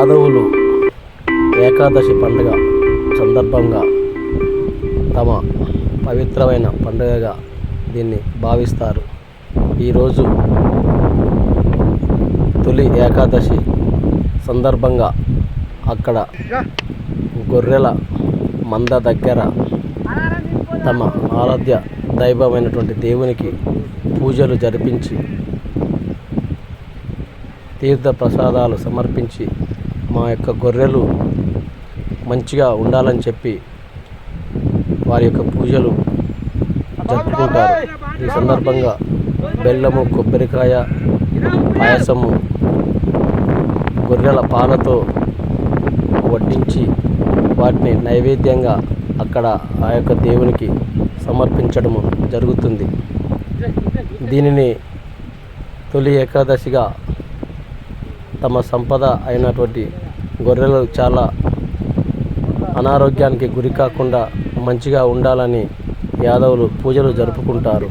యాదవులు ఏకాదశి పండుగ సందర్భంగా తమ పవిత్రమైన పండుగగా దీన్ని భావిస్తారు. ఈరోజు తొలి ఏకాదశి సందర్భంగా అక్కడ గొర్రెల మంద దగ్గర తమ ఆరాధ్య దైవమైనటువంటి దేవునికి పూజలు జరిపించి తీర్థ ప్రసాదాలు సమర్పించి మా యొక్క గొర్రెలు మంచిగా ఉండాలని చెప్పి వారి యొక్క పూజలు జరుపుకుంటారు. ఈ సందర్భంగా బెల్లము కొబ్బరికాయ పాయసము గొర్రెల పాలతో వడ్డించి వాటిని నైవేద్యంగా అక్కడ ఆ యొక్క దేవునికి సమర్పించడము జరుగుతుంది. దీనిని తొలి ఏకాదశిగా తమ సంపద అయినటువంటి గొర్రెలు చాలా అనారోగ్యానికి గురి కాకుండా మంచిగా ఉండాలని యాదవులు పూజలు జరుపుకుంటారు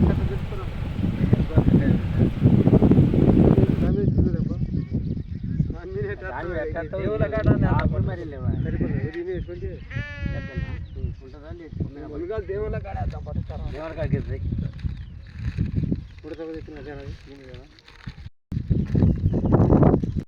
దేవుళ్ళ కాడ దేవుళ్ళ కాడ